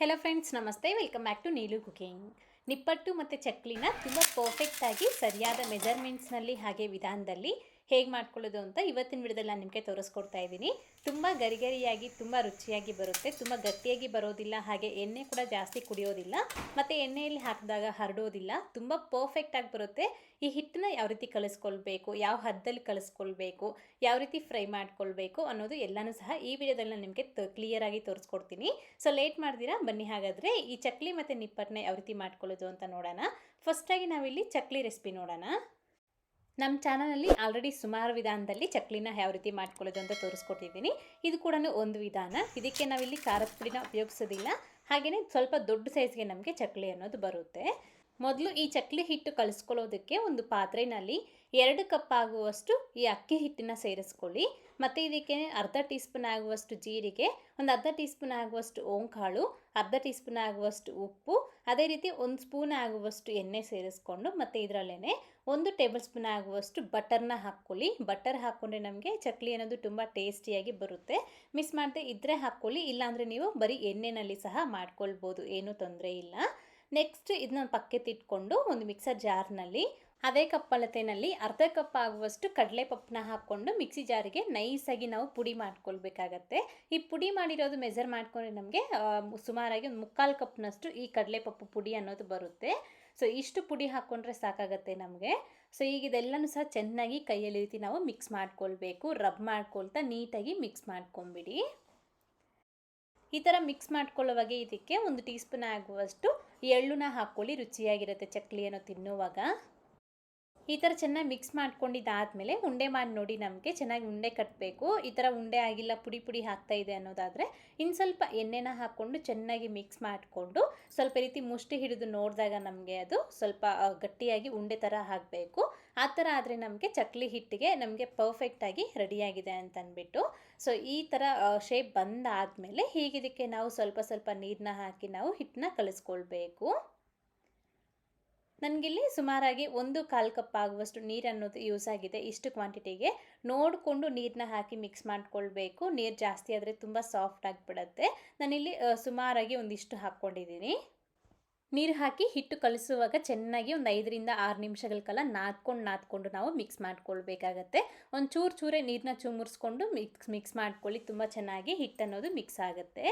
Hello friends ನಮಸ್ತೆ. Welcome back to Neelu cooking ನಿಪ್ಪಟ್ಟು ಮತ್ತು ಚಕ್ಲಿನ ತುಂಬ ಪರ್ಫೆಕ್ಟಾಗಿ ಸರಿಯಾದ ಮೆಜರ್ಮೆಂಟ್ಸ್ನಲ್ಲಿ ಹಾಗೆ ವಿಧಾನದಲ್ಲಿ ಹೇಗೆ ಮಾಡ್ಕೊಳ್ಳೋದು ಅಂತ ಇವತ್ತಿನ ವಿಡಿಯೋದಲ್ಲಿ ನಾನು ನಿಮಗೆ ತೋರಿಸ್ಕೊಡ್ತಾ ಇದ್ದೀನಿ. ತುಂಬ ಗರಿಗರಿಯಾಗಿ, ತುಂಬ ರುಚಿಯಾಗಿ ಬರುತ್ತೆ. ತುಂಬ ಗಟ್ಟಿಯಾಗಿ ಬರೋದಿಲ್ಲ, ಹಾಗೆ ಎಣ್ಣೆ ಕೂಡ ಜಾಸ್ತಿ ಕುಡಿಯೋದಿಲ್ಲ. ಮತ್ತು ಎಣ್ಣೆಯಲ್ಲಿ ಹಾಕಿದಾಗ ಹರಡೋದಿಲ್ಲ. ತುಂಬ ಪರ್ಫೆಕ್ಟಾಗಿ ಬರುತ್ತೆ. ಈ ಹಿಟ್ಟನ್ನ ಯಾವ ರೀತಿ ಕಲಿಸ್ಕೊಳ್ಬೇಕು, ಯಾವ ಹದ್ದಲ್ಲಿ ಕಲಿಸ್ಕೊಳ್ಬೇಕು, ಯಾವ ರೀತಿ ಫ್ರೈ ಮಾಡ್ಕೊಳ್ಬೇಕು ಅನ್ನೋದು ಎಲ್ಲನೂ ಸಹ ಈ ವಿಡಿಯೋದಲ್ಲಿ ನಾನು ನಿಮಗೆ ಕ್ಲಿಯರಾಗಿ ತೋರಿಸ್ಕೊಡ್ತೀನಿ. ಸೊ ಲೇಟ್ ಮಾಡಿದಿರಾ? ಬನ್ನಿ ಹಾಗಾದರೆ ಈ ಚಕ್ಲಿ ಮತ್ತು ನಿಪ್ಪಟ್ಟನ್ನ ಯಾವ ರೀತಿ ಮಾಡ್ಕೊಳ್ಳೋದು ಅಂತ ನೋಡೋಣ. ಫಸ್ಟಾಗಿ ನಾವಿಲ್ಲಿ ಚಕ್ಲಿ ರೆಸಿಪಿ ನೋಡೋಣ. ನಮ್ಮ ಚಾನಲಲ್ಲಿ ಆಲ್ರೆಡಿ ಸುಮಾರು ವಿಧಾನದಲ್ಲಿ ಚಕ್ಲಿನ ಯಾವ ರೀತಿ ಮಾಡ್ಕೊಳ್ಳೋದು ಅಂತ ತೋರಿಸ್ಕೊಟ್ಟಿದ್ದೀನಿ. ಇದು ಕೂಡ ಒಂದು ವಿಧಾನ. ಇದಕ್ಕೆ ನಾವಿಲ್ಲಿ ಖಾರದ ಪುಡಿನ ಉಪಯೋಗಿಸೋದಿಲ್ಲ. ಹಾಗೆಯೇ ಸ್ವಲ್ಪ ದೊಡ್ಡ ಸೈಜ್ಗೆ ನಮಗೆ ಚಕ್ಲಿ ಅನ್ನೋದು ಬರುತ್ತೆ. ಮೊದಲು ಈ ಚಕ್ಲಿ ಹಿಟ್ಟು ಕಲಿಸ್ಕೊಳ್ಳೋದಕ್ಕೆ ಒಂದು ಪಾತ್ರೆಯಲ್ಲಿ ಎರಡು ಕಪ್ ಆಗುವಷ್ಟು ಈ ಅಕ್ಕಿ ಹಿಟ್ಟನ್ನು ಸೇರಿಸ್ಕೊಳ್ಳಿ. ಮತ್ತು ಇದಕ್ಕೆ ಅರ್ಧ ಟೀ ಸ್ಪೂನ್ ಆಗುವಷ್ಟು ಜೀರಿಗೆ, ಒಂದು ಅರ್ಧ ಟೀ ಸ್ಪೂನ್ ಆಗುವಷ್ಟು ಓಂಕಾಳು, ಅರ್ಧ ಟೀ ಸ್ಪೂನ್ ಆಗುವಷ್ಟು ಉಪ್ಪು, ಅದೇ ರೀತಿ ಒಂದು ಸ್ಪೂನ್ ಆಗುವಷ್ಟು ಎಣ್ಣೆ ಸೇರಿಸ್ಕೊಂಡು ಮತ್ತು ಇದರಲ್ಲೇ ಒಂದು ಟೇಬಲ್ ಸ್ಪೂನ್ ಆಗುವಷ್ಟು ಬಟರ್ನ ಹಾಕ್ಕೊಳ್ಳಿ. ಬಟರ್ ಹಾಕ್ಕೊಂಡ್ರೆ ನಮಗೆ ಚಕ್ಲಿ ಅನ್ನೋದು ತುಂಬ ಟೇಸ್ಟಿಯಾಗಿ ಬರುತ್ತೆ. ಮಿಸ್ ಮಾಡದೆ ಇದ್ದರೆ ಹಾಕ್ಕೊಳ್ಳಿ, ಇಲ್ಲಾಂದರೆ ನೀವು ಬರೀ ಎಣ್ಣೆಯಲ್ಲಿ ಸಹ ಮಾಡ್ಕೊಳ್ಬೋದು, ಏನೂ ತೊಂದರೆ ಇಲ್ಲ. ನೆಕ್ಸ್ಟ್ ಇದನ್ನ ಪಕ್ಕಕ್ಕೆ ತಿಟ್ಕೊಂಡು ಒಂದು ಮಿಕ್ಸರ್ ಜಾರ್ನಲ್ಲಿ ಅದೇ ಕಪ್ ಅಳತೆನಲ್ಲಿ ಅರ್ಧ ಕಪ್ ಆಗುವಷ್ಟು ಕಡಲೆ ಕಡಲೆಪಪ್ಪನ್ನ ಹಾಕ್ಕೊಂಡು ಮಿಕ್ಸಿ ಜಾರಿಗೆ ನೈಸಾಗಿ ನಾವು ಪುಡಿ ಮಾಡ್ಕೊಳ್ಬೇಕಾಗತ್ತೆ. ಈ ಪುಡಿ ಮಾಡಿರೋದು ಮೆಜರ್ ಮಾಡ್ಕೊಂಡ್ರೆ ನಮಗೆ ಸುಮಾರಾಗಿ ಒಂದು ಮುಕ್ಕಾಲು ಕಪ್ನಷ್ಟು ಈ ಕಡಲೆ ಪಪ್ಪು ಪುಡಿ ಅನ್ನೋದು ಬರುತ್ತೆ. ಸೊ ಇಷ್ಟು ಪುಡಿ ಹಾಕ್ಕೊಂಡ್ರೆ ಸಾಕಾಗತ್ತೆ ನಮಗೆ. ಸೊ ಈಗ ಇದೆಲ್ಲನೂ ಸಹ ಚೆನ್ನಾಗಿ ಕೈಯಲ್ಲಿ ರೀತಿ ನಾವು ಮಿಕ್ಸ್ ಮಾಡ್ಕೊಳ್ಬೇಕು. ರಬ್ ಮಾಡ್ಕೊಳ್ತಾ ನೀಟಾಗಿ ಮಿಕ್ಸ್ ಮಾಡ್ಕೊಂಬಿಡಿ. ಈ ಥರ ಮಿಕ್ಸ್ ಮಾಡ್ಕೊಳ್ಳುವಾಗ ಇದಕ್ಕೆ ಒಂದು ಟೀ ಸ್ಪೂನ್ ಆಗುವಷ್ಟು ಎಳ್ಳುನ ಹಾಕ್ಕೊಳ್ಳಿ, ರುಚಿಯಾಗಿರುತ್ತೆ ಚಕ್ಲಿಯನ್ನು ತಿನ್ನುವಾಗ. ಈ ಥರ ಚೆನ್ನಾಗಿ ಮಿಕ್ಸ್ ಮಾಡ್ಕೊಂಡಿದ್ದಾದಮೇಲೆ ಉಂಡೆ ಮಾಡಿ ನೋಡಿ ನಮಗೆ ಚೆನ್ನಾಗಿ ಉಂಡೆ ಕಟ್ಟಬೇಕು ಈ ಥರ ಉಂಡೆ ಆಗಿಲ್ಲ, ಪುಡಿ ಪುಡಿ ಹಾಕ್ತಾ ಇದೆ ಅನ್ನೋದಾದರೆ ಇನ್ನು ಸ್ವಲ್ಪ ಎಣ್ಣೆನ ಹಾಕ್ಕೊಂಡು ಚೆನ್ನಾಗಿ ಮಿಕ್ಸ್ ಮಾಡಿಕೊಂಡು ಸ್ವಲ್ಪ ರೀತಿ ಮುಷ್ಟಿ ಹಿಡಿದು ನೋಡಿದಾಗ ನಮಗೆ ಅದು ಸ್ವಲ್ಪ ಗಟ್ಟಿಯಾಗಿ ಉಂಡೆ ಥರ ಹಾಕಬೇಕು ಆ ಥರ ಆದರೆ ನಮಗೆ ಚಕ್ಲಿ ಹಿಟ್ಟಿಗೆ ನಮಗೆ ಪರ್ಫೆಕ್ಟಾಗಿ ರೆಡಿಯಾಗಿದೆ ಅಂತಂದ್ಬಿಟ್ಟು ಸೊ ಈ ಥರ ಶೇಪ್ ಬಂದಾದಮೇಲೆ ಹೀಗಿದಕ್ಕೆ ನಾವು ಸ್ವಲ್ಪ ಸ್ವಲ್ಪ ನೀರನ್ನ ಹಾಕಿ ನಾವು ಹಿಟ್ಟನ್ನ ಕಲಿಸ್ಕೊಳ್ಬೇಕು. ನನಗಿಲ್ಲಿ ಸುಮಾರಾಗಿ ಒಂದು ಕಾಲು ಕಪ್ ಆಗುವಷ್ಟು ನೀರು ಅನ್ನೋದು ಯೂಸ್ ಆಗಿದೆ. ಇಷ್ಟು ಕ್ವಾಂಟಿಟಿಗೆ ನೋಡಿಕೊಂಡು ನೀರನ್ನ ಹಾಕಿ ಮಿಕ್ಸ್ ಮಾಡಿಕೊಳ್ಬೇಕು. ನೀರು ಜಾಸ್ತಿ ಆದರೆ ತುಂಬ ಸಾಫ್ಟ್ ಆಗಿಬಿಡತ್ತೆ. ನಾನಿಲ್ಲಿ ಸುಮಾರಾಗಿ ಒಂದಿಷ್ಟು ಹಾಕ್ಕೊಂಡಿದ್ದೀನಿ. ನೀರು ಹಾಕಿ ಹಿಟ್ಟು ಕಲಿಸುವಾಗ ಚೆನ್ನಾಗಿ ಒಂದು ಐದರಿಂದ ಆರು ನಿಮಿಷಗಳ ಕಾಲ ನಾದ್ಕೊಂಡು ನಾದ್ಕೊಂಡು ನಾವು ಮಿಕ್ಸ್ ಮಾಡ್ಕೊಳ್ಬೇಕಾಗತ್ತೆ. ಒಂದು ಚೂರು ಚೂರೇ ನೀರನ್ನ ಚುಮುರಿಸ್ಕೊಂಡು ಮಿಕ್ಸ್ ಮಿಕ್ಸ್ ಮಾಡ್ಕೊಳ್ಳಿ, ತುಂಬ ಚೆನ್ನಾಗಿ ಹಿಟ್ಟು ಅನ್ನೋದು ಮಿಕ್ಸ್ ಆಗುತ್ತೆ.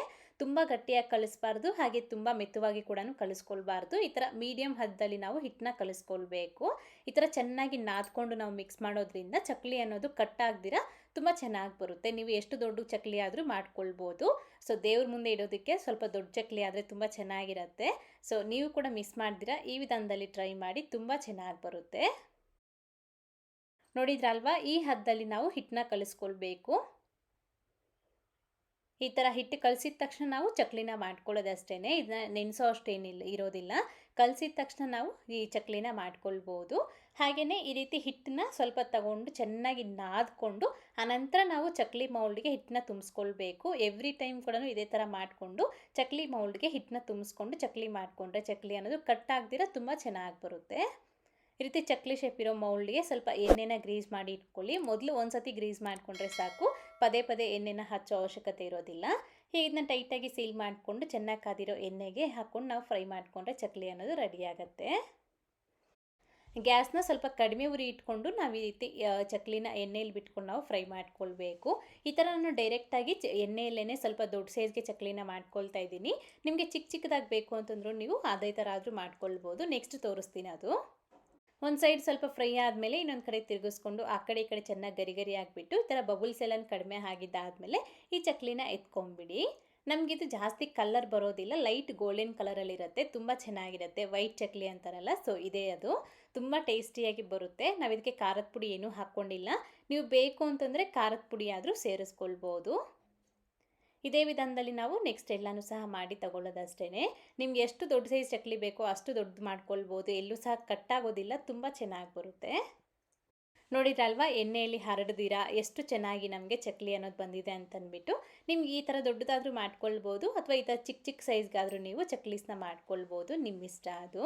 ತುಂಬ ಗಟ್ಟಿಯಾಗಿ ಕಲಿಸ್ಬಾರ್ದು, ಹಾಗೆ ತುಂಬ ಮೆತ್ತವಾಗಿ ಕೂಡ ಕಲಿಸ್ಕೊಳ್ಬಾರ್ದು. ಈ ಥರ ಮೀಡಿಯಮ್ ಹದ್ದಲ್ಲಿ ನಾವು ಹಿಟ್ಟನ್ನ ಕಲಿಸ್ಕೊಳ್ಬೇಕು. ಈ ಥರ ಚೆನ್ನಾಗಿ ನಾದ್ಕೊಂಡು ನಾವು ಮಿಕ್ಸ್ ಮಾಡೋದ್ರಿಂದ ಚಕ್ಲಿ ಅನ್ನೋದು ಕಟ್ಟಾಗ್ದಿರ ತುಂಬ ಚೆನ್ನಾಗಿ ಬರುತ್ತೆ. ನೀವು ಎಷ್ಟು ದೊಡ್ಡ ಚಕ್ಲಿ ಆದರೂ ಮಾಡ್ಕೊಳ್ಬೋದು. ಸೊ ದೇವ್ರ ಮುಂದೆ ಇಡೋದಕ್ಕೆ ಸ್ವಲ್ಪ ದೊಡ್ಡ ಚಕ್ಲಿ ಆದರೆ ತುಂಬ ಚೆನ್ನಾಗಿರುತ್ತೆ. ಸೊ ನೀವು ಕೂಡ ಮಿಸ್ ಮಾಡ್ದಿರ. ಈ ವಿಧಾನದಲ್ಲಿ ಟ್ರೈ ಮಾಡಿ ತುಂಬ ಚೆನ್ನಾಗಿ ಬರುತ್ತೆ. ನೋಡಿದ್ರಲ್ವಾ? ಈ ಹದ್ದಲ್ಲಿ ನಾವು ಹಿಟ್ಟನ್ನ ಕಲಿಸ್ಕೊಳ್ಬೇಕು. ಈ ಥರ ಹಿಟ್ಟು ಕಲಸಿದ ತಕ್ಷಣ ನಾವು ಚಕ್ಲಿನ ಮಾಡ್ಕೊಳ್ಳೋದಷ್ಟೇ ಇದನ್ನ ನೆನೆಸೋ ಅಷ್ಟೇನಿಲ್ಲ, ಇರೋದಿಲ್ಲ. ಕಲಸಿದ ತಕ್ಷಣ ನಾವು ಈ ಚಕ್ಲಿನ ಮಾಡ್ಕೊಳ್ಬೋದು. ಹಾಗೆಯೇ ಈ ರೀತಿ ಹಿಟ್ಟನ್ನ ಸ್ವಲ್ಪ ತಗೊಂಡು ಚೆನ್ನಾಗಿ ನಾದ್ಕೊಂಡು ಅನಂತರ ನಾವು ಚಕ್ಲಿ ಮೌಲ್ಡ್ಗೆ ಹಿಟ್ಟನ್ನ ತುಂಬಿಸ್ಕೊಳ್ಬೇಕು. ಎವ್ರಿ ಟೈಮ್ ಕೂಡ ಇದೇ ಥರ ಮಾಡಿಕೊಂಡು ಚಕ್ಲಿ ಮೌಲ್ಡ್ಗೆ ಹಿಟ್ಟನ್ನ ತುಂಬಿಸ್ಕೊಂಡು ಚಕ್ಲಿ ಮಾಡಿಕೊಂಡ್ರೆ ಚಕ್ಲಿ ಅನ್ನೋದು ಕಟ್ ಆಗ್ದಿರ ತುಂಬ ಚೆನ್ನಾಗಿ ಬರುತ್ತೆ. ಈ ರೀತಿ ಚಕ್ಲಿ ಶೇಪ್ ಇರೋ ಮೌಲ್ಡ್ಗೆ ಸ್ವಲ್ಪ ಎಣ್ಣೆನ ಗ್ರೀಸ್ ಮಾಡಿ ಇಟ್ಕೊಳ್ಳಿ. ಮೊದಲು ಒಂದು ಸತಿ ಗ್ರೀಸ್ ಮಾಡಿಕೊಂಡ್ರೆ ಸಾಕು. ಪದೇ ಪದೇ ಎಣ್ಣೆನ ಹಚ್ಚೋ ಅವಶ್ಯಕತೆ ಇರೋದಿಲ್ಲ. ಹೀಗೆ ಇದನ್ನ ಟೈಟಾಗಿ ಸೀಲ್ ಮಾಡಿಕೊಂಡು ಚೆನ್ನಾಗಿ ಕಾದಿರೋ ಎಣ್ಣೆಗೆ ಹಾಕ್ಕೊಂಡು ನಾವು ಫ್ರೈ ಮಾಡಿಕೊಂಡ್ರೆ ಚಕ್ಲಿ ಅನ್ನೋದು ರೆಡಿ ಆಗುತ್ತೆ. ಗ್ಯಾಸ್ನ ಸ್ವಲ್ಪ ಕಡಿಮೆ ಉರಿ ಇಟ್ಕೊಂಡು ನಾವು ಈ ರೀತಿ ಚಕ್ಲಿನ ಎಣ್ಣೆಯಲ್ಲಿ ಬಿಟ್ಕೊಂಡು ನಾವು ಫ್ರೈ ಮಾಡ್ಕೊಳ್ಬೇಕು. ಈ ಥರ ನಾನು ಡೈರೆಕ್ಟಾಗಿ ಚ ಎಣ್ಣೆಯಲ್ಲೇ ಸ್ವಲ್ಪ ದೊಡ್ಡ ಸೈಜ್ಗೆ ಚಕ್ಲಿನ ಮಾಡ್ಕೊಳ್ತಾ ಇದ್ದೀನಿ. ನಿಮಗೆ ಚಿಕ್ಕ ಚಿಕ್ಕದಾಗಿ ಬೇಕು ಅಂತಂದ್ರೂ ನೀವು ಅದೇ ಥರ ಆದರೂ ಮಾಡ್ಕೊಳ್ಬೋದು. ನೆಕ್ಸ್ಟ್ ತೋರಿಸ್ತೀನಿ ಅದು. ಒಂದು ಸೈಡ್ ಸ್ವಲ್ಪ ಫ್ರೈ ಆದಮೇಲೆ ಇನ್ನೊಂದು ಕಡೆ ತಿರುಗಿಸ್ಕೊಂಡು ಆ ಕಡೆ ಈ ಕಡೆ ಚೆನ್ನಾಗಿ ಗರಿ ಗರಿ ಆಗಿಬಿಟ್ಟು ಈ ಥರ ಬಬುಲ್ಸ್ ಎಲ್ಲ ಕಡಿಮೆ ಆಗಿದ್ದಾದಮೇಲೆ ಈ ಚಕ್ಲಿನ ಎತ್ಕೊಂಬಿಡಿ ನಮಗಿದು ಜಾಸ್ತಿ ಕಲರ್ ಬರೋದಿಲ್ಲ ಲೈಟ್ ಗೋಲ್ಡನ್ ಕಲರಲ್ಲಿರುತ್ತೆ ತುಂಬ ಚೆನ್ನಾಗಿರುತ್ತೆ ವೈಟ್ ಚಕ್ಲಿ ಅಂತಾರಲ್ಲ ಸೊ ಇದೇ ಅದು. ತುಂಬ ಟೇಸ್ಟಿಯಾಗಿ ಬರುತ್ತೆ. ನಾವು ಇದಕ್ಕೆ ಖಾರದ ಪುಡಿ ಏನೂ ಹಾಕ್ಕೊಂಡಿಲ್ಲ. ನೀವು ಬೇಕು ಅಂತಂದರೆ ಖಾರದ ಪುಡಿ ಆದರೂ ಸೇರಿಸ್ಕೊಳ್ಬೋದು. ಇದೇ ವಿಧಾನದಲ್ಲಿ ನಾವು ನೆಕ್ಸ್ಟ್ ಎಲ್ಲನೂ ಸಹ ಮಾಡಿ ತಗೊಳ್ಳೋದಷ್ಟೇ ನಿಮ್ಗೆ ಎಷ್ಟು ದೊಡ್ಡ ಸೈಜ್ ಚಕ್ಲಿ ಬೇಕೋ ಅಷ್ಟು ದೊಡ್ಡದು ಮಾಡ್ಕೊಳ್ಬೋದು. ಎಲ್ಲೂ ಸಹ ಕಟ್ಟಾಗೋದಿಲ್ಲ ತುಂಬ ಚೆನ್ನಾಗಿ ಬರುತ್ತೆ. ನೋಡಿದ್ರಲ್ವಾ ಎಣ್ಣೆಯಲ್ಲಿ ಹರಡ್ದಿರಾ, ಎಷ್ಟು ಚೆನ್ನಾಗಿ ನಮಗೆ ಚಕ್ಲಿ ಅನ್ನೋದು ಬಂದಿದೆ ಅಂತಂದ್ಬಿಟ್ಟು ನಿಮ್ಗೆ ಈ ಥರ ದೊಡ್ಡದಾದರೂ ಮಾಡ್ಕೊಳ್ಬೋದು, ಅಥವಾ ಈ ಥರ ಚಿಕ್ಕ ಚಿಕ್ಕ ಸೈಜ್ಗಾದರೂ ನೀವು ಚಕ್ಲೀಸ್ನ ಮಾಡ್ಕೊಳ್ಬೋದು ನಿಮ್ಮ ಇಷ್ಟ ಅದು.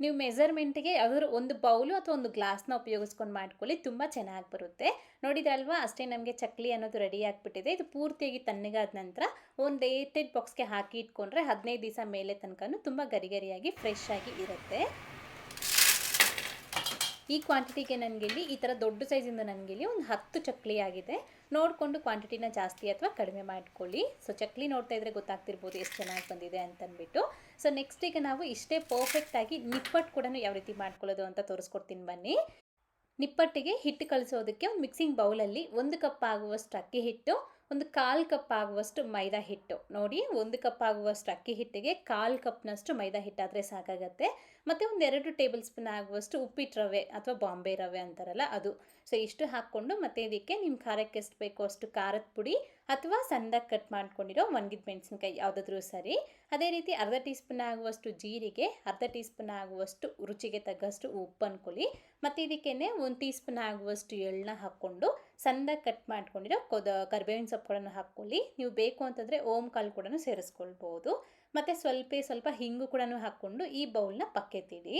ನೀವು ಮೆಸರ್ಮೆಂಟ್ಗೆ ಯಾವ್ದಾದ್ರು ಒಂದು ಬೌಲು ಅಥವಾ ಒಂದು ಗ್ಲಾಸ್ನ ಉಪಯೋಗಿಸ್ಕೊಂಡು ಮಾಡ್ಕೊಳ್ಳಿ, ತುಂಬ ಚೆನ್ನಾಗಿ ಬರುತ್ತೆ. ನೋಡಿದ್ರಲ್ವಾ? ಅಷ್ಟೇ ನಮಗೆ ಚಕ್ಲಿ ಅನ್ನೋದು ರೆಡಿ ಆಗಿಬಿಟ್ಟಿದೆ. ಇದು ಪೂರ್ತಿಯಾಗಿ ತಣ್ಣಗಾದ ನಂತರ ಒಂದು ಏಟೆಡ್ ಬಾಕ್ಸ್ಗೆ ಹಾಕಿ ಇಟ್ಕೊಂಡ್ರೆ ಹದಿನೈದು ದಿವಸ ಮೇಲೆ ತನಕ ತುಂಬ ಗರಿಗರಿಯಾಗಿ ಫ್ರೆಶ್ ಆಗಿ ಇರುತ್ತೆ. ಈ ಕ್ವಾಂಟಿಟಿಗೆ ನನಗೆ ಇಲ್ಲಿ ಈ ಥರ ದೊಡ್ಡ ಸೈಜಿಂದ ನನಗೆ ಇಲ್ಲಿ ಒಂದು ಹತ್ತು ಚಕ್ಲಿ ಆಗಿದೆ. ನೋಡಿಕೊಂಡು ಕ್ವಾಂಟಿಟಿನ ಜಾಸ್ತಿ ಅಥವಾ ಕಡಿಮೆ ಮಾಡ್ಕೊಳ್ಳಿ. ಸೊ ಚಕ್ಲಿ ನೋಡ್ತಾ ಇದ್ರೆ ಗೊತ್ತಾಗ್ತಿರ್ಬೋದು ಎಷ್ಟು ಚೆನ್ನಾಗಿ ಬಂದಿದೆ ಅಂತಂದ್ಬಿಟ್ಟು ಸೊ ನೆಕ್ಸ್ಟ್ ಈಗ ನಾವು ಇಷ್ಟೇ ಪರ್ಫೆಕ್ಟಾಗಿ ನಿಪ್ಪಟ್ಟು ಕೂಡ ಯಾವ ರೀತಿ ಮಾಡ್ಕೊಳ್ಳೋದು ಅಂತ ತೋರಿಸ್ಕೊಡ್ತೀನಿ ಬನ್ನಿ. ನಿಪ್ಪಟ್ಟಿಗೆ ಹಿಟ್ಟು ಕಳಿಸೋದಕ್ಕೆ ಒಂದು ಮಿಕ್ಸಿಂಗ್ ಬೌಲಲ್ಲಿ ಒಂದು ಕಪ್ ಆಗುವಷ್ಟು ಅಕ್ಕಿ ಹಿಟ್ಟು, ಒಂದು ಕಾಲು ಕಪ್ ಆಗುವಷ್ಟು ಮೈದಾ ಹಿಟ್ಟು. ನೋಡಿ, ಒಂದು ಕಪ್ ಆಗುವಷ್ಟು ಅಕ್ಕಿ ಹಿಟ್ಟಿಗೆ ಕಾಲು ಕಪ್ನಷ್ಟು ಮೈದಾ ಹಿಟ್ಟಾದರೆ ಸಾಕಾಗತ್ತೆ. ಮತ್ತು ಒಂದೆರಡು ಟೇಬಲ್ ಸ್ಪೂನ್ ಆಗುವಷ್ಟು ಉಪ್ಪಿಟ್ಟು ರವೆ ಅಥವಾ ಬಾಂಬೆ ರವೆ ಅಂತಾರಲ್ಲ ಅದು. ಸೊ ಇಷ್ಟು ಹಾಕ್ಕೊಂಡು ಮತ್ತು ಇದಕ್ಕೆ ನಿಮ್ಮ ಖಾರಕ್ಕೆ ಎಷ್ಟು ಬೇಕೋ ಅಷ್ಟು ಖಾರದ ಪುಡಿ ಅಥವಾ ಸಣ್ಣದಾಗಿ ಕಟ್ ಮಾಡ್ಕೊಂಡಿರೋ ಒಣಗಿದ ಮೆಣಸಿನ್ಕಾಯಿ ಯಾವುದಾದ್ರೂ ಸರಿ. ಅದೇ ರೀತಿ ಅರ್ಧ ಟೀ ಸ್ಪೂನ್ ಆಗುವಷ್ಟು ಜೀರಿಗೆ, ಅರ್ಧ ಟೀ ಸ್ಪೂನ್ ಆಗುವಷ್ಟು ರುಚಿಗೆ ತಗ್ಗಷ್ಟು ಉಪ್ಪು ಅಂದ್ಕೊಳ್ಳಿ ಮತ್ತು ಇದಕ್ಕೇನೆ ಒಂದು ಟೀ ಸ್ಪೂನ್ ಆಗುವಷ್ಟು ಎಳ್ಳನ್ನ ಹಾಕ್ಕೊಂಡು ಸಣ್ಣದಾಗಿ ಕಟ್ ಮಾಡ್ಕೊಂಡಿರೋ ಕೊದ, ಕರ್ಬೇವಿನ ಸೊಪ್ಪುಗಳನ್ನು ಹಾಕ್ಕೊಳ್ಳಿ. ನೀವು ಬೇಕು ಅಂತಂದರೆ ಓಮ್ ಕಾಳು ಕೂಡ ಸೇರಿಸ್ಕೊಳ್ಬೋದು. ಮತ್ತು ಸ್ವಲ್ಪ ಸ್ವಲ್ಪ ಹಿಂಗು ಕೂಡ ಹಾಕ್ಕೊಂಡು ಈ ಬೌಲ್ನ ಪಕ್ಕೆತ್ತಿಡಿ.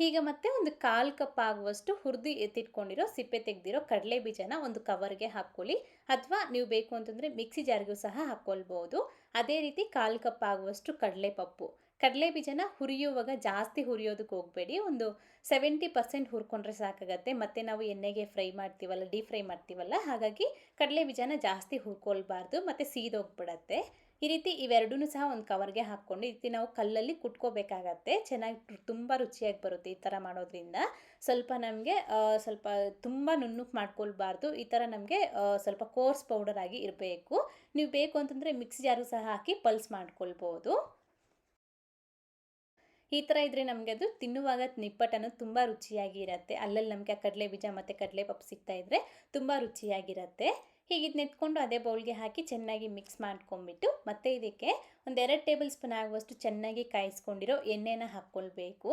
ಈಗ ಮತ್ತೆ ಒಂದು ಕಾಲು ಕಪ್ ಆಗುವಷ್ಟು ಹುರಿದು ಎತ್ತಿಟ್ಕೊಂಡಿರೋ, ಸಿಪ್ಪೆ ತೆಗೆದಿರೋ ಕಡಲೆ ಬೀಜನ ಒಂದು ಕವರ್ಗೆ ಹಾಕ್ಕೊಳ್ಳಿ. ಅಥವಾ ನೀವು ಬೇಕು ಅಂತಂದರೆ ಮಿಕ್ಸಿ ಜಾರ್ಗೂ ಸಹ ಹಾಕ್ಕೊಳ್ಬೋದು. ಅದೇ ರೀತಿ ಕಾಲು ಕಪ್ ಆಗುವಷ್ಟು ಕಡಲೆ ಪಪ್ಪು. ಕಡಲೆ ಬೀಜನ ಹುರಿಯುವಾಗ ಜಾಸ್ತಿ ಹುರಿಯೋದಕ್ಕೆ ಹೋಗಬೇಡಿ. ಒಂದು ಸೆವೆಂಟಿ ಪರ್ಸೆಂಟ್ ಹುರ್ಕೊಂಡ್ರೆ ಸಾಕಾಗತ್ತೆ. ಮತ್ತು ನಾವು ಎಣ್ಣೆಗೆ ಫ್ರೈ ಮಾಡ್ತೀವಲ್ಲ, ಡೀಪ್ ಫ್ರೈ ಮಾಡ್ತೀವಲ್ಲ, ಹಾಗಾಗಿ ಕಡಲೆ ಬೀಜನ ಜಾಸ್ತಿ ಹುರ್ಕೊಳ್ಬಾರ್ದು. ಮತ್ತು ಸೀದೋಗ್ಬಿಡತ್ತೆ. ಈ ರೀತಿ ಇವೆರಡೂ ಸಹ ಒಂದು ಕವರ್ಗೆ ಹಾಕ್ಕೊಂಡು ಈ ರೀತಿ ನಾವು ಕಲ್ಲಲ್ಲಿ ಕುಟ್ಕೋಬೇಕಾಗತ್ತೆ. ಚೆನ್ನಾಗಿ ತುಂಬ ರುಚಿಯಾಗಿ ಬರುತ್ತೆ ಈ ಥರ ಮಾಡೋದ್ರಿಂದ. ಸ್ವಲ್ಪ ನಮಗೆ ಸ್ವಲ್ಪ ತುಂಬ ನುಣ್ಣುಕ್ ಮಾಡ್ಕೊಳ್ಬಾರ್ದು. ಈ ಥರ ನಮಗೆ ಸ್ವಲ್ಪ ಕೋರ್ಸ್ ಪೌಡರ್ ಆಗಿ ಇರಬೇಕು. ನೀವು ಬೇಕು ಅಂತಂದರೆ ಮಿಕ್ಸಿ ಜಾರು ಸಹ ಹಾಕಿ ಪಲ್ಸ್ ಮಾಡ್ಕೊಳ್ಬೋದು. ಈ ಥರ ಇದ್ದರೆ ನಮಗೆ ಅದು ತಿನ್ನುವಾಗ ನಿಪ್ಪಟ್ಟನ್ನು ತುಂಬ ರುಚಿಯಾಗಿ ಇರುತ್ತೆ ಅಲ್ಲಲ್ಲಿ ನಮಗೆ ಆ ಕಡಲೆ ಬೀಜ ಮತ್ತು ಕಡಲೆ ಪಪ್ಪು ಸಿಗ್ತಾ ಇದ್ದರೆ ತುಂಬ ರುಚಿಯಾಗಿರುತ್ತೆ. ಹೀಗೆ ನೆತ್ಕೊಂಡು ಅದೇ ಬೌಲ್ಗೆ ಹಾಕಿ ಚೆನ್ನಾಗಿ ಮಿಕ್ಸ್ ಮಾಡ್ಕೊಂಬಿಟ್ಟು ಮತ್ತೆ ಇದಕ್ಕೆ ಒಂದೆರಡು ಟೇಬಲ್ ಸ್ಪೂನ್ ಆಗುವಷ್ಟು ಚೆನ್ನಾಗಿ ಕಾಯಿಸ್ಕೊಂಡಿರೋ ಎಣ್ಣೆನ ಹಾಕ್ಕೊಳ್ಬೇಕು.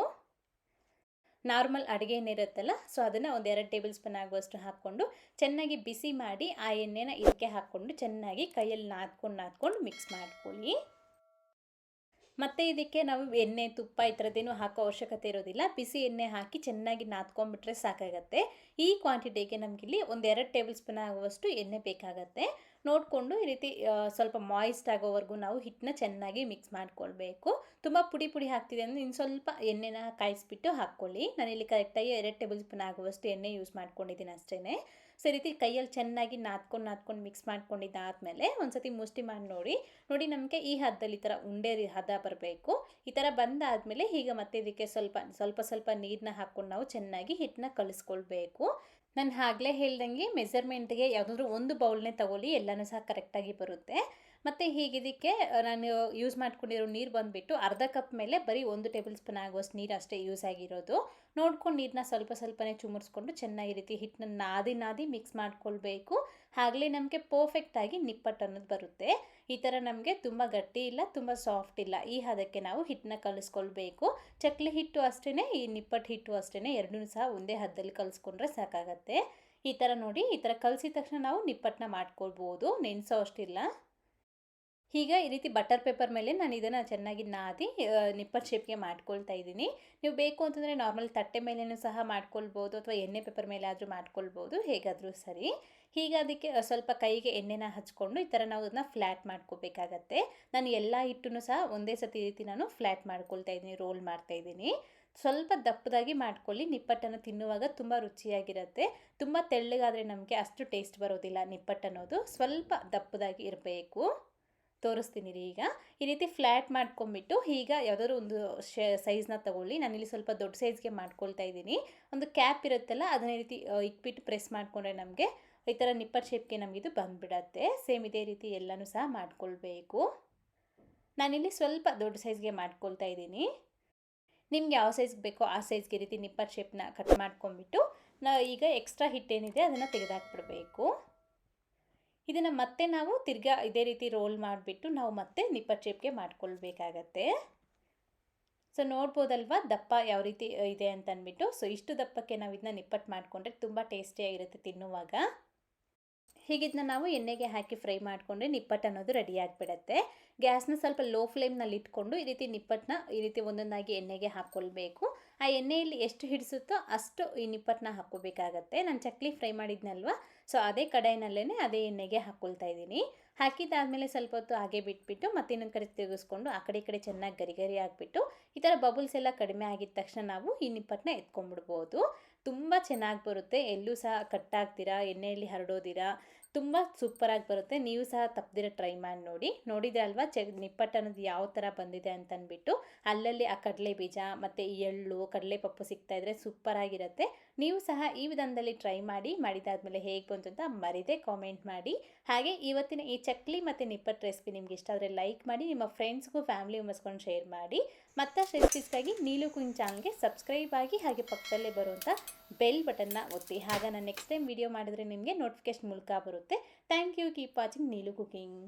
ನಾರ್ಮಲ್ ಅಡುಗೆ ಎಣ್ಣೆ ಇರುತ್ತಲ್ಲ, ಸೊ ಅದನ್ನು ಒಂದು ಎರಡು ಟೇಬಲ್ ಸ್ಪೂನ್ ಆಗುವಷ್ಟು ಹಾಕ್ಕೊಂಡು ಚೆನ್ನಾಗಿ ಬಿಸಿ ಮಾಡಿ ಆ ಎಣ್ಣೆನ ಇದಕ್ಕೆ ಹಾಕ್ಕೊಂಡು ಚೆನ್ನಾಗಿ ಕೈಯಲ್ಲಿ ನಾದ್ಕೊಂಡು ನಾದ್ಕೊಂಡು ಮಿಕ್ಸ್ ಮಾಡ್ಕೊಳ್ಳಿ. ಮತ್ತು ಇದಕ್ಕೆ ನಾವು ಎಣ್ಣೆ, ತುಪ್ಪ ಈ ಥರದ್ದೇನು ಹಾಕೋ ಅವಶ್ಯಕತೆ ಇರೋದಿಲ್ಲ. ಬಿಸಿ ಎಣ್ಣೆ ಹಾಕಿ ಚೆನ್ನಾಗಿ ನಾದ್ಕೊಂಡ್ಬಿಟ್ರೆ ಸಾಕಾಗತ್ತೆ. ಈ ಕ್ವಾಂಟಿಟಿಗೆ ನಮಗಿಲ್ಲಿ ಒಂದು ಎರಡು ಟೇಬಲ್ ಸ್ಪೂನ್ ಆಗುವಷ್ಟು ಎಣ್ಣೆ ಬೇಕಾಗತ್ತೆ. ನೋಡಿಕೊಂಡು ಈ ರೀತಿ ಸ್ವಲ್ಪ ಮಾಯಿಸ್ಟ್ ಆಗೋವರೆಗೂ ನಾವು ಹಿಟ್ಟನ್ನ ಚೆನ್ನಾಗಿ ಮಿಕ್ಸ್ ಮಾಡ್ಕೊಳ್ಬೇಕು. ತುಂಬ ಪುಡಿ ಪುಡಿ ಹಾಕ್ತಿದೆ ಅಂದರೆ ಇನ್ನು ಸ್ವಲ್ಪ ಎಣ್ಣೆನ ಕಾಯಿಸ್ಬಿಟ್ಟು ಹಾಕ್ಕೊಳ್ಳಿ. ನಾನಿಲ್ಲಿ ಕರೆಕ್ಟಾಗಿ ಎರಡು ಟೇಬಲ್ ಸ್ಪೂನ್ ಆಗುವಷ್ಟು ಎಣ್ಣೆ ಯೂಸ್ ಮಾಡ್ಕೊಂಡಿದ್ದೀನಿ ಅಷ್ಟೇ ಸೊ, ಈ ರೀತಿ ಕೈಯಲ್ಲಿ ಚೆನ್ನಾಗಿ ನಾದ್ಕೊಂಡು ನಾದ್ಕೊಂಡು ಮಿಕ್ಸ್ ಮಾಡ್ಕೊಂಡಿದ್ದಾದಮೇಲೆ ಒಂದ್ಸತಿ ಮುಷ್ಟಿ ಮಾಡಿ ನೋಡಿ. ನೋಡಿ ನಮಗೆ ಈ ಹದ್ದಲ್ಲಿ ಈ ಥರ ಉಂಡೆ ಹದ ಬರಬೇಕು. ಈ ಥರ ಬಂದಾದಮೇಲೆ ಈಗ ಮತ್ತೆ ಇದಕ್ಕೆ ಸ್ವಲ್ಪ ಸ್ವಲ್ಪ ಸ್ವಲ್ಪ ನೀರನ್ನ ಹಾಕ್ಕೊಂಡು ನಾವು ಚೆನ್ನಾಗಿ ಹಿಟ್ಟನ್ನ ಕಲಿಸ್ಕೊಳ್ಬೇಕು. ನಾನು ಆಗಲೇ ಹೇಳ್ದಂಗೆ ಮೆಸರ್ಮೆಂಟ್ಗೆ ಯಾವುದಾದ್ರೂ ಒಂದು ಬೌಲ್ನೇ ತಗೊಳ್ಳಿ, ಎಲ್ಲನೂ ಸಹ ಕರೆಕ್ಟಾಗಿ ಬರುತ್ತೆ. ಮತ್ತು ಹೀಗಿದಕ್ಕೆ ನಾನು ಯೂಸ್ ಮಾಡ್ಕೊಂಡಿರೋ ನೀರು ಬಂದುಬಿಟ್ಟು ಅರ್ಧ ಕಪ್ ಮೇಲೆ ಬರೀ ಒಂದು ಟೇಬಲ್ ಸ್ಪೂನ್ ಆಗುವಷ್ಟು ನೀರು ಅಷ್ಟೇ ಯೂಸ್ ಆಗಿರೋದು. ನೋಡ್ಕೊಂಡು ನೀರನ್ನ ಸ್ವಲ್ಪ ಸ್ವಲ್ಪನೇ ಚುಮರ್ಸ್ಕೊಂಡು ಚೆನ್ನಾಗಿ ರೀತಿ ಹಿಟ್ಟನ್ನ ನಾದಿ ನಾದಿ ಮಿಕ್ಸ್ ಮಾಡ್ಕೊಳ್ಬೇಕು. ಆಗಲೇ ನಮಗೆ ಪರ್ಫೆಕ್ಟಾಗಿ ನಿಪ್ಪಟ್ಟು ಅನ್ನೋದು ಬರುತ್ತೆ. ಈ ಥರ ನಮಗೆ ತುಂಬ ಗಟ್ಟಿ ಇಲ್ಲ, ತುಂಬ ಸಾಫ್ಟ್ ಇಲ್ಲ. ಈ ಹದಕ್ಕೆ ನಾವು ಹಿಟ್ಟನ್ನ ಕಲಿಸ್ಕೊಳ್ಬೇಕು. ಚಕ್ಲಿ ಹಿಟ್ಟು ಅಷ್ಟೇ ಈ ನಿಪ್ಪಟ್ಟು ಹಿಟ್ಟು ಅಷ್ಟೇ ಎರಡೂ ಸಹ ಒಂದೇ ಹದ್ದಲ್ಲಿ ಕಲಿಸ್ಕೊಂಡ್ರೆ ಸಾಕಾಗತ್ತೆ. ಈ ಥರ ನೋಡಿ, ಈ ಥರ ಕಲಸಿದ ತಕ್ಷಣ ನಾವು ನಿಪ್ಪಟ್ಟನ್ನ ಮಾಡ್ಕೊಳ್ಬೋದು. ನೆನೆಸೋ ಅಷ್ಟಿಲ್ಲ. ಈಗ ಈ ರೀತಿ ಬಟರ್ ಪೇಪರ್ ಮೇಲೆ ನಾನು ಇದನ್ನು ಚೆನ್ನಾಗಿ ನಾದಿ ನಿಪ್ಪರ್ ಶೇಪ್ಗೆ ಮಾಡ್ಕೊಳ್ತಾ ಇದ್ದೀನಿ. ನೀವು ಬೇಕು ಅಂತಂದರೆ ನಾರ್ಮಲ್ ತಟ್ಟೆ ಮೇಲೇನೂ ಸಹ ಮಾಡ್ಕೊಳ್ಬೋದು ಅಥವಾ ಎಣ್ಣೆ ಪೇಪರ್ ಮೇಲೆ ಆದರೂ ಮಾಡ್ಕೊಳ್ಬೋದು, ಹೇಗಾದರೂ ಸರಿ. ಹೀಗೆ ಅದಕ್ಕೆ ಸ್ವಲ್ಪ ಕೈಗೆ ಎಣ್ಣೆನ ಹಚ್ಕೊಂಡು ಈ ಥರ ನಾವು ಅದನ್ನ ಫ್ಲ್ಯಾಟ್ ಮಾಡ್ಕೋಬೇಕಾಗತ್ತೆ. ನಾನು ಎಲ್ಲ ಹಿಟ್ಟನ್ನು ಸಹ ಒಂದೇ ಸತಿ ರೀತಿ ನಾನು ಫ್ಲ್ಯಾಟ್ ಮಾಡ್ಕೊಳ್ತಾ ಇದ್ದೀನಿ ರೋಲ್ ಮಾಡ್ತಾ ಇದ್ದೀನಿ. ಸ್ವಲ್ಪ ದಪ್ಪದಾಗಿ ಮಾಡ್ಕೊಳ್ಳಿ, ನಿಪ್ಪಟ್ಟನ್ನು ತಿನ್ನುವಾಗ ತುಂಬ ರುಚಿಯಾಗಿರುತ್ತೆ. ತುಂಬ ತೆಳ್ಳಗಾದರೆ ನಮಗೆ ಅಷ್ಟು ಟೇಸ್ಟ್ ಬರೋದಿಲ್ಲ ನಿಪ್ಪಟ್ಟು ಅನ್ನೋದು ಸ್ವಲ್ಪ ದಪ್ಪದಾಗಿ ಇರಬೇಕು. ತೋರಿಸ್ತೀನಿ ರೀ ಈಗ. ಈ ರೀತಿ ಫ್ಲ್ಯಾಟ್ ಮಾಡ್ಕೊಂಬಿಟ್ಟು ಈಗ ಯಾವುದಾದ್ರು ಒಂದು ಶೇ ಸೈಜ್ನ ತೊಗೊಳ್ಳಿ. ನಾನಿಲ್ಲಿ ಸ್ವಲ್ಪ ದೊಡ್ಡ ಸೈಜ್ಗೆ ಮಾಡ್ಕೊಳ್ತಾ ಇದ್ದೀನಿ. ಒಂದು ಕ್ಯಾಪ್ ಇರುತ್ತಲ್ಲ, ಅದನ್ನ ರೀತಿ ಇಟ್ಬಿಟ್ಟು ಪ್ರೆಸ್ ಮಾಡಿಕೊಂಡ್ರೆ ನಮಗೆ ಈ ಥರ ನಿಪ್ಪರ್ ಶೇಪ್ಗೆ ನಮಗಿದು ಬಂದುಬಿಡತ್ತೆ. ಸೇಮ್ ಇದೇ ರೀತಿ ಎಲ್ಲನೂ ಸಹ ಮಾಡ್ಕೊಳ್ಬೇಕು. ನಾನಿಲ್ಲಿ ಸ್ವಲ್ಪ ದೊಡ್ಡ ಸೈಜ್ಗೆ ಮಾಡ್ಕೊಳ್ತಾ ಇದ್ದೀನಿ. ನಿಮ್ಗೆ ಯಾವ ಸೈಜ್ಗೆ ಬೇಕೋ ಆ ಸೈಜ್ಗೆ ರೀತಿ ನಿಪ್ಪರ್ ಶೇಪ್ನ ಕಟ್ ಮಾಡ್ಕೊಂಬಿಟ್ಟು ನಾ, ಈಗ ಎಕ್ಸ್ಟ್ರಾ ಹಿಟ್ಟೇನಿದೆ ಅದನ್ನು ತೆಗೆದಾಕ್ಬಿಡ್ಬೇಕು. ಇದನ್ನು ಮತ್ತೆ ನಾವು ತಿರ್ಗಾ ಇದೇ ರೀತಿ ರೋಲ್ ಮಾಡಿಬಿಟ್ಟು ನಾವು ಮತ್ತೆ ನಿಪ್ಪಟ್ಟು ಶೇಪ್ಗೆ ಮಾಡ್ಕೊಳ್ಬೇಕಾಗತ್ತೆ. ಸೊ ನೋಡ್ಬೋದಲ್ವಾ ದಪ್ಪ ಯಾವ ರೀತಿ ಇದೆ ಅಂತ ಅಂದ್ಬಿಟ್ಟು ಸೊ ಇಷ್ಟು ದಪ್ಪಕ್ಕೆ ನಾವು ಇದನ್ನ ನಿಪ್ಪಟ್ಟು ಮಾಡಿಕೊಂಡ್ರೆ ತುಂಬ ಟೇಸ್ಟಿಯಾಗಿರುತ್ತೆ ತಿನ್ನುವಾಗ. ಹೀಗಿದ್ನ ನಾವು ಎಣ್ಣೆಗೆ ಹಾಕಿ ಫ್ರೈ ಮಾಡಿಕೊಂಡ್ರೆ ನಿಪ್ಪಟ್ಟು ಅನ್ನೋದು ರೆಡಿ ಆಗಿಬಿಡತ್ತೆ. ಗ್ಯಾಸ್ನ ಸ್ವಲ್ಪ ಲೋ ಫ್ಲೇಮ್ನಲ್ಲಿ ಇಟ್ಕೊಂಡು ಈ ರೀತಿ ನಿಪ್ಪಟ್ಟನ್ನ ಈ ರೀತಿ ಒಂದೊಂದಾಗಿ ಎಣ್ಣೆಗೆ ಹಾಕ್ಕೊಳ್ಬೇಕು ಆ ಎಣ್ಣೆಯಲ್ಲಿ ಎಷ್ಟು ಹಿಡಿಸುತ್ತೋ ಅಷ್ಟು ಈ ನಿಪ್ಪಟ್ಟನ್ನ ಹಾಕ್ಕೋಬೇಕಾಗತ್ತೆ. ನಾನು ಚಕ್ಲಿ ಫ್ರೈ ಮಾಡಿದ್ನಲ್ವ? ಸೊ ಅದೇ ಕಡಾಯಿನಲ್ಲೇ ಅದೇ ಎಣ್ಣೆಗೆ ಹಾಕ್ಕೊಳ್ತಾ ಇದ್ದೀನಿ. ಹಾಕಿದ್ದಾದಮೇಲೆ ಸ್ವಲ್ಪ ಹೊತ್ತು ಹಾಗೆ ಬಿಟ್ಬಿಟ್ಟು ಮತ್ತೆ ಇನ್ನೊಂದು ಕಡೆ ತಿರುಗಿಸ್ಕೊಂಡು ಆ ಕಡೆ ಕಡೆ ಚೆನ್ನಾಗಿ ಗರಿ ಗರಿ ಆಗಿಬಿಟ್ಟು ಈ ಥರ ಬಬಲ್ಸ್ ಎಲ್ಲ ಕಡಿಮೆ ಆಗಿದ ತಕ್ಷಣ ನಾವು ಈ ನಿಪ್ಪಟ್ಟನ್ನ ಎತ್ಕೊಂಡ್ಬಿಡ್ಬೋದು. ತುಂಬ ಚೆನ್ನಾಗಿ ಬರುತ್ತೆ. ಎಲ್ಲೂ ಸಹ ಕಟ್ಟಾಗ್ತೀರಾ, ಎಣ್ಣೆಯಲ್ಲಿ ಹರಡೋದಿರಾ, ತುಂಬ ಸೂಪರಾಗಿ ಬರುತ್ತೆ. ನೀವು ಸಹ ತಪ್ಪದಿರ ಟ್ರೈ ಮಾಡಿ ನೋಡಿ. ನೋಡಿದ್ರೆ ಅಲ್ವಾ ಚೆ ನಿಪ್ಪಟ್ಟು ಅನ್ನೋದು ಯಾವ ಥರ ಬಂದಿದೆ ಅಂತ ಅಂದ್ಬಿಟ್ಟು ಅಲ್ಲಲ್ಲಿ ಆ ಕಡಲೆ ಬೀಜ ಮತ್ತು ಎಳ್ಳು ಕಡಲೆ ಪಪ್ಪು ಸಿಗ್ತಾಯಿದ್ರೆ ಸೂಪರಾಗಿರುತ್ತೆ. ನೀವು ಸಹ ಈ ವಿಧಾನದಲ್ಲಿ ಟ್ರೈ ಮಾಡಿ, ಮಾಡಿದಾದ್ಮೇಲೆ ಹೇಗೆ ಬಂತು ಅಂತ ಮರಿದೆ ಕಾಮೆಂಟ್ ಮಾಡಿ. ಹಾಗೆ ಇವತ್ತಿನ ಈ ಚಕ್ಲಿ ಮತ್ತು ನಿಪ್ಪಟ್ಟು ರೆಸಿಪಿ ನಿಮ್ಗೆ ಇಷ್ಟ ಆದರೆ ಲೈಕ್ ಮಾಡಿ, ನಿಮ್ಮ ಫ್ರೆಂಡ್ಸ್ಗೂ ಫ್ಯಾಮಿಲಿ ಮೆಂಬರ್ಸ್ಕೊಂಡು ಶೇರ್ ಮಾಡಿ. ಮತ್ತಷ್ಟು ರೆಸಿಪೀಸ್ಗಾಗಿ ನೀಲು ಕುಂಗ್ ಚಾನಲ್ಗೆ ಸಬ್ಸ್ಕ್ರೈಬ್ ಆಗಿ ಹಾಗೆ ಪಕ್ಕದಲ್ಲೇ ಬರುವಂಥ ಬೆಲ್ ಬಟನ್ನ ಒತ್ತಿ. ಆಗ ನಾನು ನೆಕ್ಸ್ಟ್ ಟೈಮ್ ವಿಡಿಯೋ ಮಾಡಿದ್ರೆ ನಿಮಗೆ ನೋಟಿಫಿಕೇಶನ್ ಮೂಲಕ ಬರುತ್ತೆ. Thank you keep watching Neelu cooking.